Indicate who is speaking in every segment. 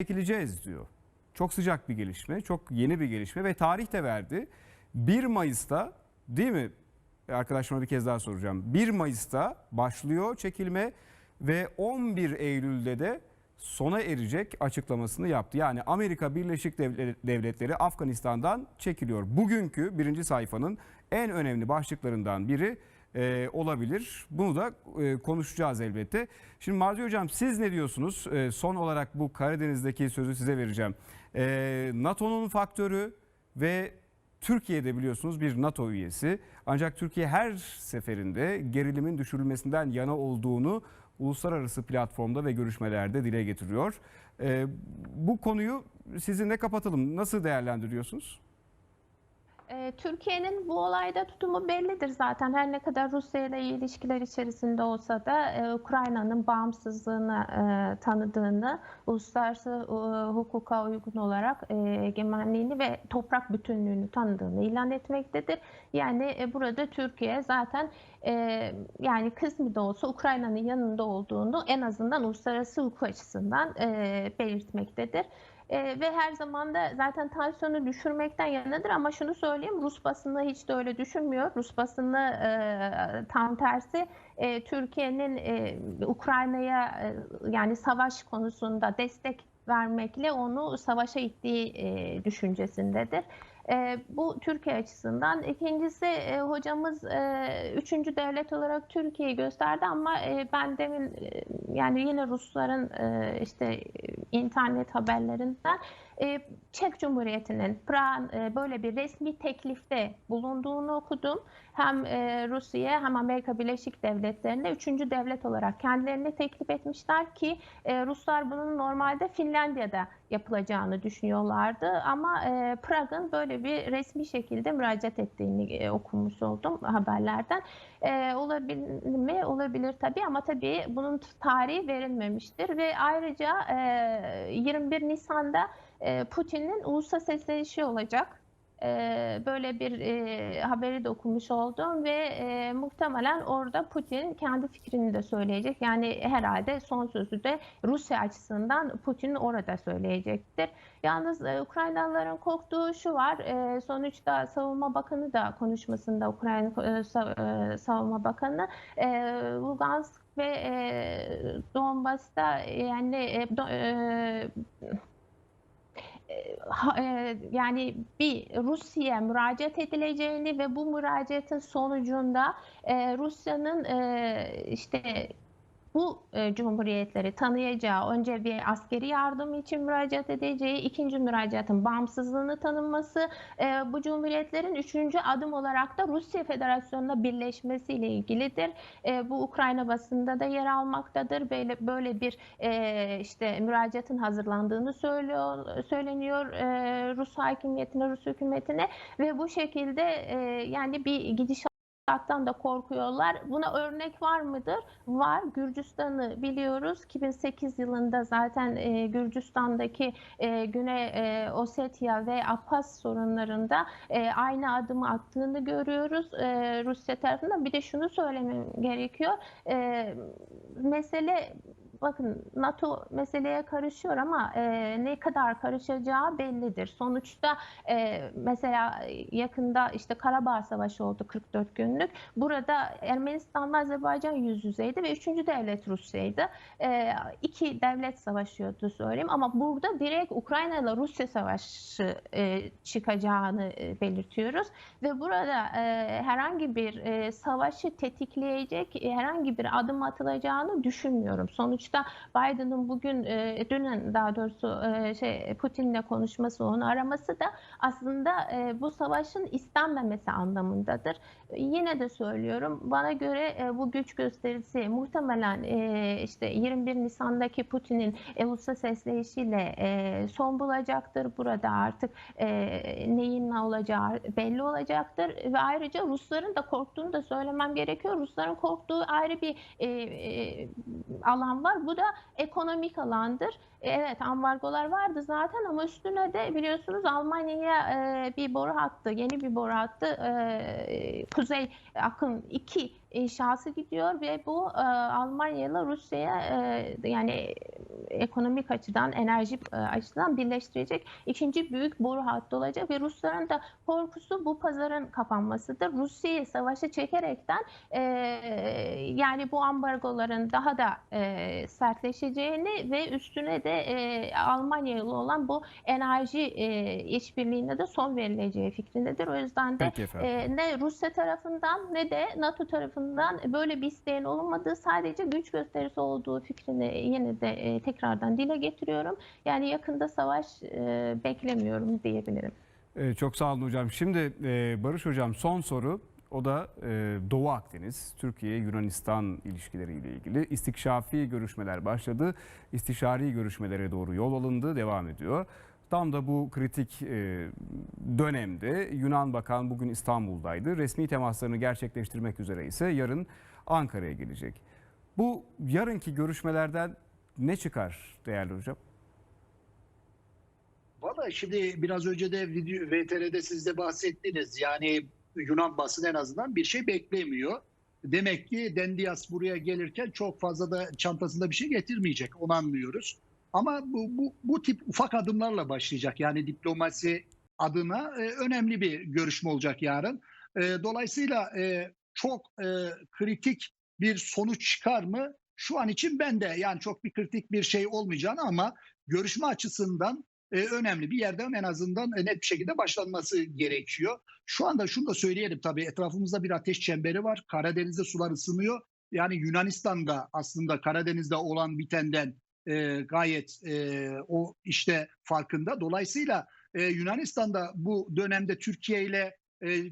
Speaker 1: çekileceğiz diyor. Çok sıcak bir gelişme, çok yeni bir gelişme ve tarih de verdi. 1 Mayıs'ta değil mi? Arkadaşıma bir kez daha soracağım. 1 Mayıs'ta başlıyor çekilme ve 11 Eylül'de de sona erecek açıklamasını yaptı. Yani Amerika Birleşik Devle- Devletleri Afganistan'dan çekiliyor. Bugünkü birinci sayfanın en önemli başlıklarından biri e, olabilir. Bunu da e, konuşacağız elbette. Şimdi Marzi Hocam siz ne diyorsunuz? E, son olarak bu Karadeniz'deki sözü size vereceğim. E, NATO'nun faktörü ve Türkiye'de biliyorsunuz bir NATO üyesi. Ancak Türkiye her seferinde gerilimin düşürülmesinden yana olduğunu uluslararası platformda ve görüşmelerde dile getiriyor. E, bu konuyu sizinle kapatalım. Nasıl değerlendiriyorsunuz?
Speaker 2: Ee, Türkiye'nin bu olayda tutumu bellidir zaten. Her ne kadar Rusya ile ilişkiler içerisinde olsa da e, Ukrayna'nın bağımsızlığını e, tanıdığını, uluslararası e, hukuka uygun olarak e, egemenliğini ve toprak bütünlüğünü tanıdığını ilan etmektedir. Yani e, burada Türkiye zaten e, yani kısmi de olsa Ukrayna'nın yanında olduğunu en azından uluslararası hukuk açısından e, belirtmektedir. E, ve her zaman da zaten tansiyonu düşürmekten yanıdır ama şunu söyleyeyim Rus basını hiç de öyle düşünmüyor. Rus basını e, tam tersi e, Türkiye'nin e, Ukrayna'ya e, yani savaş konusunda destek vermekle onu savaşa ittiği e, düşüncesindedir. E, bu Türkiye açısından. İkincisi e, hocamız e, üçüncü devlet olarak Türkiye'yi gösterdi ama e, ben demin e, yani yine Rusların e, işte internet haberlerinden e, Çek Cumhuriyeti'nin Prag'ın e, böyle bir resmi teklifte bulunduğunu okudum. Hem e, Rusya'ya hem Amerika Birleşik Devletleri'nde üçüncü devlet olarak kendilerini teklif etmişler ki e, Ruslar bunun normalde Finlandiya'da yapılacağını düşünüyorlardı ama Prag'ın böyle bir resmi şekilde müracaat ettiğini okumuş oldum haberlerden. Olabilir mi? Olabilir tabii ama tabii bunun tarihi verilmemiştir ve ayrıca e, 21 Nisan'da e, Putin'in ulusal seslenişi olacak. E, Böyle bir e, haberi de okumuş oldum ve e, muhtemelen orada Putin kendi fikrini de söyleyecek. Yani herhalde son sözü de Rusya açısından Putin orada söyleyecektir. Yalnız e, Ukraynalıların korktuğu şu var. e, Sonuçta Savunma Bakanı da konuşmasında Ukrayna Sa- Savunma Bakanı Lugansk ve e, Donbas'ta yani yani bir Rusya'ya müracaat edileceğini ve bu müracaatın sonucunda e, Rusya'nın e, işte bu e, cumhuriyetleri tanıyacağı önce bir askeri yardım için müracaat edeceği, ikinci müracaatın bağımsızlığını tanınması, e, bu cumhuriyetlerin üçüncü adım olarak da Rusya Federasyonu'na birleşmesiyle ilgilidir. E, bu Ukrayna basında da yer almaktadır. Böyle böyle bir e, işte müracaatın hazırlandığını söylüyor söyleniyor e, Rus hakimiyetine, Rus hükümetine ve bu şekilde e, yani bir gidişat Irak'tan da korkuyorlar. Buna örnek var mıdır? Var. Gürcistan'ı biliyoruz. 2008 yılında zaten e, Gürcistan'daki e, Güney e, Ossetya ve Abhaz sorunlarında e, aynı adımı attığını görüyoruz e, Rusya tarafından. Bir de şunu söylemem gerekiyor. E, mesele bakın NATO meseleye karışıyor ama e, ne kadar karışacağı bellidir. Sonuçta e, mesela yakında işte Karabağ Savaşı oldu 44 günlük. Burada Ermenistan'la Azerbaycan yüz yüzeydi ve üçüncü devlet Rusya'ydı. E, iki devlet savaşıyordu söyleyeyim ama burada direkt Ukrayna ile Rusya savaşı e, çıkacağını e, belirtiyoruz ve burada e, herhangi bir e, savaşı tetikleyecek e, herhangi bir adım atılacağını düşünmüyorum. Sonuçta Biden'ın bugün e, dünün daha doğrusu e, şey Putin'le konuşması, onu araması da aslında e, bu savaşın istenmemesi anlamındadır. Yine de söylüyorum bana göre e, bu güç gösterisi muhtemelen e, işte 21 Nisan'daki Putin'in e, ulusal sesleyişiyle e, son bulacaktır. Burada artık e, neyin ne olacağı belli olacaktır ve ayrıca Rusların da korktuğunu da söylemem gerekiyor. Rusların korktuğu ayrı bir e, e, alan var. Bu da ekonomik alandır. E, Evet ambargolar vardı zaten ama üstüne de biliyorsunuz Almanya'ya e, bir boru hattı, yeni bir boru hattı e, Kuzey Akım 2 inşası gidiyor ve bu Almanya ile Rusya'ya yani ekonomik açıdan, enerji e, açıdan birleştirecek ikinci büyük boru hattı olacak ve Rusların da korkusu bu pazarın kapanmasıdır. Rusya'yı savaşa çekerekten e, yani bu ambargoların daha da e, sertleşeceğini ve üstüne de e, Almanya ile olan bu enerji e, işbirliğine de son verileceği fikrindedir. O yüzden de e, ne Rusya tarafından ne de NATO tarafından böyle bir isteğin olmadığı sadece güç gösterisi olduğu fikrini yine de e, tekrardan dile getiriyorum. Yani yakında savaş e, beklemiyorum diyebilirim.
Speaker 1: Ee, çok sağ olun hocam. Şimdi e, Barış hocam son soru. O da e, Doğu Akdeniz, Türkiye-Yunanistan ilişkileriyle ilgili istikşafi görüşmeler başladı. İstişari görüşmelere doğru yol alındı, devam ediyor. Tam da bu kritik e, dönemde Yunan Bakan bugün İstanbul'daydı. Resmi temaslarını gerçekleştirmek üzere ise yarın Ankara'ya gelecek. Bu yarınki görüşmelerden ne çıkar değerli hocam?
Speaker 3: Valla şimdi biraz önce de VTR'de siz de bahsettiniz. Yani Yunan basını en azından bir şey beklemiyor. Demek ki Dendias buraya gelirken çok fazla da çantasında bir şey getirmeyecek. Onu anlıyoruz. Ama bu, bu, bu tip ufak adımlarla başlayacak. Yani diplomasi adına e, önemli bir görüşme olacak yarın. E, dolayısıyla e, çok e, kritik bir sonuç çıkar mı? Şu an için ben de yani çok bir kritik bir şey olmayacağını ama görüşme açısından e, önemli bir yerden en azından e, net bir şekilde başlanması gerekiyor. Şu anda şunu da söyleyelim tabii etrafımızda bir ateş çemberi var. Karadeniz'de sular ısınıyor. Yani Yunanistan'da aslında Karadeniz'de olan bitenden e, gayet e, o işte farkında. Dolayısıyla e, Yunanistan'da bu dönemde Türkiye ile e,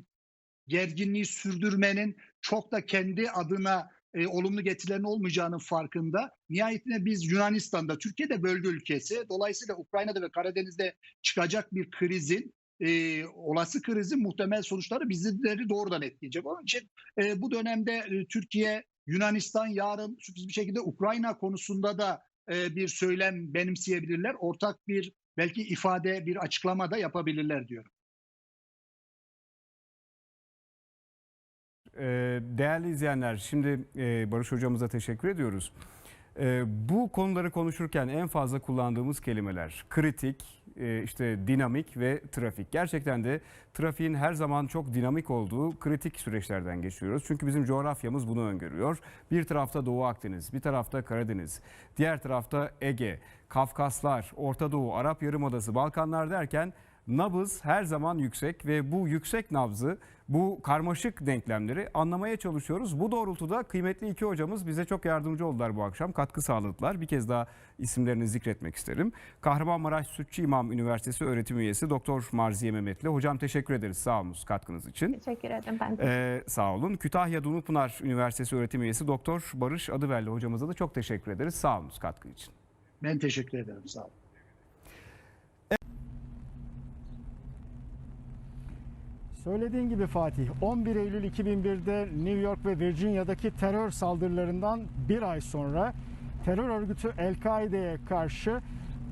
Speaker 3: gerginliği sürdürmenin çok da kendi adına e, olumlu getirilerin olmayacağının farkında. Nihayetinde biz Yunanistan'da, Türkiye'de bölge ülkesi. Dolayısıyla Ukrayna'da ve Karadeniz'de çıkacak bir krizin, e, olası krizin muhtemel sonuçları bizleri doğrudan etkileyecek. Onun için e, bu dönemde e, Türkiye, Yunanistan yarın sürpriz bir şekilde Ukrayna konusunda da e, bir söylem benimseyebilirler. Ortak bir belki ifade, bir açıklama da yapabilirler diyorum.
Speaker 1: Değerli izleyenler, şimdi e, Barış hocamıza teşekkür ediyoruz. Ee, Bu konuları konuşurken en fazla kullandığımız kelimeler kritik, e, işte dinamik ve trafik. Gerçekten de trafiğin her zaman çok dinamik olduğu kritik süreçlerden geçiyoruz. Çünkü bizim coğrafyamız bunu öngörüyor. Bir tarafta Doğu Akdeniz, bir tarafta Karadeniz, diğer tarafta Ege, Kafkaslar, Orta Doğu, Arap Yarımadası, Balkanlar derken nabız her zaman yüksek ve bu yüksek nabzı, bu karmaşık denklemleri anlamaya çalışıyoruz. Bu doğrultuda kıymetli iki hocamız bize çok yardımcı oldular bu akşam. Katkı sağladılar. Bir kez daha isimlerini zikretmek isterim. Kahramanmaraş Sütçü İmam Üniversitesi öğretim üyesi Doktor Marziye Mehmetli. Hocam teşekkür ederiz sağ olun katkınız için.
Speaker 2: Teşekkür ederim ben.
Speaker 1: Ee, sağ olun. Kütahya Dumlupınar Üniversitesi öğretim üyesi Doktor Barış Adıverli hocamıza da çok teşekkür ederiz. Sağ olun katkı için.
Speaker 3: Ben teşekkür ederim. Sağ olun.
Speaker 4: Söylediğin gibi Fatih, 11 Eylül 2001'de New York ve Virginia'daki terör saldırılarından bir ay sonra terör örgütü El-Kaide'ye karşı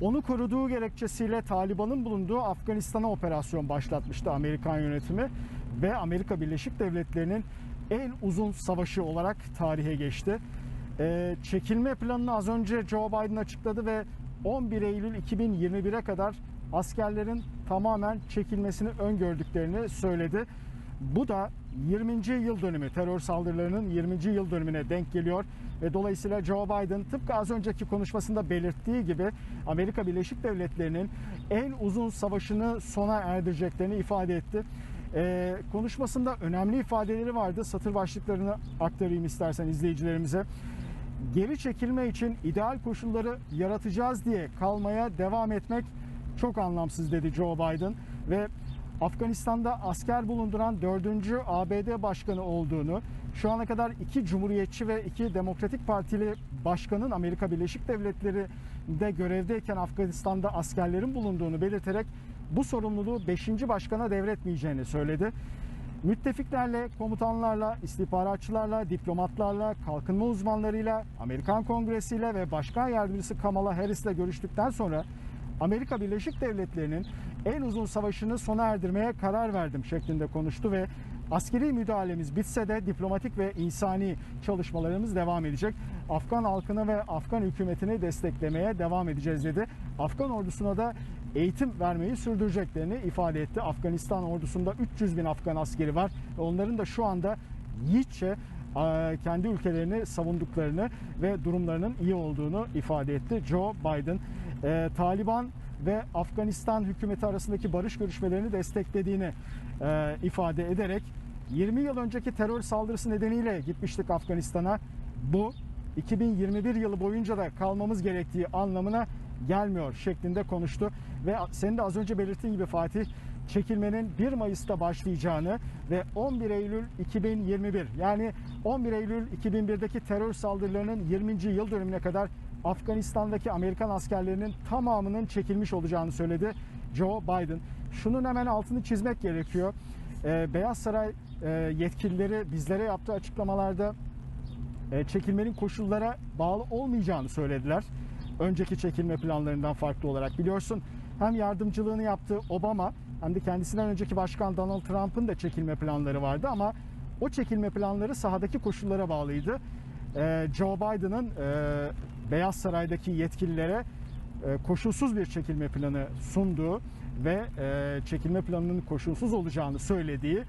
Speaker 4: onu koruduğu gerekçesiyle Taliban'ın bulunduğu Afganistan'a operasyon başlatmıştı Amerikan yönetimi ve Amerika Birleşik Devletleri'nin en uzun savaşı olarak tarihe geçti. Ee, çekilme planını az önce Joe Biden açıkladı ve 11 Eylül 2021'e kadar askerlerin tamamen çekilmesini öngördüklerini söyledi. Bu da 20. yıl dönümü, terör saldırılarının 20. yıl dönümüne denk geliyor ve dolayısıyla Joe Biden tıpkı az önceki konuşmasında belirttiği gibi Amerika Birleşik Devletleri'nin en uzun savaşını sona erdireceklerini ifade etti. Ee, konuşmasında önemli ifadeleri vardı. Satır başlıklarını aktarayım istersen izleyicilerimize geri çekilme için ideal koşulları yaratacağız diye kalmaya devam etmek çok anlamsız dedi Joe Biden ve Afganistan'da asker bulunduran 4. ABD başkanı olduğunu, şu ana kadar iki cumhuriyetçi ve iki demokratik partili başkanın Amerika Birleşik Devletleri'nde görevdeyken Afganistan'da askerlerin bulunduğunu belirterek bu sorumluluğu 5. başkana devretmeyeceğini söyledi. Müttefiklerle, komutanlarla, istihbaratçılarla, diplomatlarla, kalkınma uzmanlarıyla, Amerikan Kongresi'yle ve Başkan Yardımcısı Kamala Harris'le görüştükten sonra Amerika Birleşik Devletleri'nin en uzun savaşını sona erdirmeye karar verdim şeklinde konuştu ve Askeri müdahalemiz bitse de diplomatik ve insani çalışmalarımız devam edecek. Afgan halkını ve Afgan hükümetini desteklemeye devam edeceğiz dedi. Afgan ordusuna da eğitim vermeyi sürdüreceklerini ifade etti. Afganistan ordusunda 300 bin Afgan askeri var. Onların da şu anda yiğitçe e, kendi ülkelerini savunduklarını ve durumlarının iyi olduğunu ifade etti. Joe Biden, e, Taliban ve Afganistan hükümeti arasındaki barış görüşmelerini desteklediğini e, ifade ederek 20 yıl önceki terör saldırısı nedeniyle gitmiştik Afganistan'a. Bu 2021 yılı boyunca da kalmamız gerektiği anlamına gelmiyor şeklinde konuştu. Ve senin de az önce belirttiğin gibi Fatih çekilmenin 1 Mayıs'ta başlayacağını ve 11 Eylül 2021 yani 11 Eylül 2001'deki terör saldırılarının 20. yıl dönümüne kadar Afganistan'daki Amerikan askerlerinin tamamının çekilmiş olacağını söyledi Joe Biden. Şunun hemen altını çizmek gerekiyor. Ee, Beyaz Saray e, yetkilileri bizlere yaptığı açıklamalarda e, çekilmenin koşullara bağlı olmayacağını söylediler. Önceki çekilme planlarından farklı olarak biliyorsun. Hem yardımcılığını yaptığı Obama hem de kendisinden önceki başkan Donald Trump'ın da çekilme planları vardı ama o çekilme planları sahadaki koşullara bağlıydı. E, Joe Biden'ın e, Beyaz Saray'daki yetkililere e, koşulsuz bir çekilme planı sunduğu ve e, çekilme planının koşulsuz olacağını söylediği e,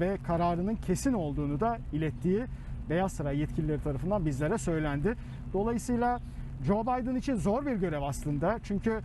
Speaker 4: ve kararının kesin olduğunu da ilettiği Beyaz Saray yetkilileri tarafından bizlere söylendi. Dolayısıyla Joe Biden için zor bir görev aslında. Çünkü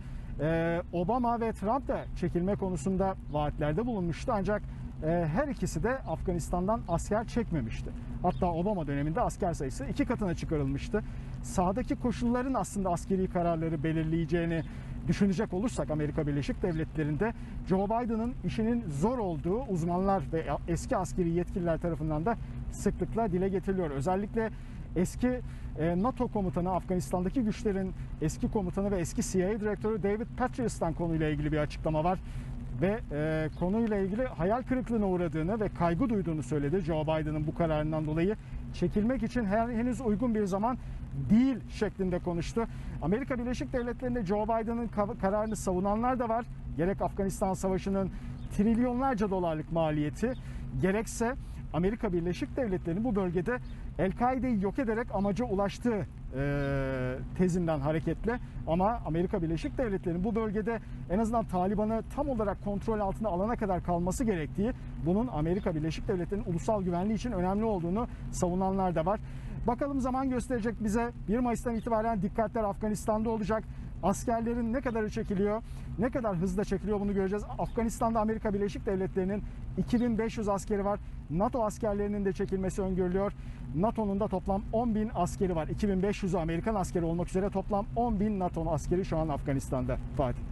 Speaker 4: Obama ve Trump da çekilme konusunda vaatlerde bulunmuştu. Ancak her ikisi de Afganistan'dan asker çekmemişti. Hatta Obama döneminde asker sayısı iki katına çıkarılmıştı. Sahadaki koşulların aslında askeri kararları belirleyeceğini düşünecek olursak Amerika Birleşik Devletleri'nde Joe Biden'ın işinin zor olduğu uzmanlar ve eski askeri yetkililer tarafından da sıklıkla dile getiriliyor. Özellikle eski e, NATO komutanı Afganistan'daki güçlerin eski komutanı ve eski CIA direktörü David Petraeus'tan konuyla ilgili bir açıklama var ve e, konuyla ilgili hayal kırıklığına uğradığını ve kaygı duyduğunu söyledi Joe Biden'ın bu kararından dolayı. Çekilmek için henüz uygun bir zaman değil şeklinde konuştu. Amerika Birleşik Devletleri'nde Joe Biden'ın ka- kararını savunanlar da var. Gerek Afganistan Savaşı'nın trilyonlarca dolarlık maliyeti gerekse Amerika Birleşik Devletleri'nin bu bölgede El-Kaide'yi yok ederek amaca ulaştığı e, tezinden hareketle ama Amerika Birleşik Devletleri'nin bu bölgede en azından Taliban'ı tam olarak kontrol altına alana kadar kalması gerektiği bunun Amerika Birleşik Devletleri'nin ulusal güvenliği için önemli olduğunu savunanlar da var. Bakalım zaman gösterecek bize 1 Mayıs'tan itibaren dikkatler Afganistan'da olacak. Askerlerin ne kadarı çekiliyor, ne kadar hızla çekiliyor bunu göreceğiz. Afganistan'da Amerika Birleşik Devletleri'nin 2500 askeri var. NATO askerlerinin de çekilmesi öngörülüyor. NATO'nun da toplam 10.000 askeri var. 2500'ü Amerikan askeri olmak üzere toplam 10.000 NATO askeri şu an Afganistan'da Fatih.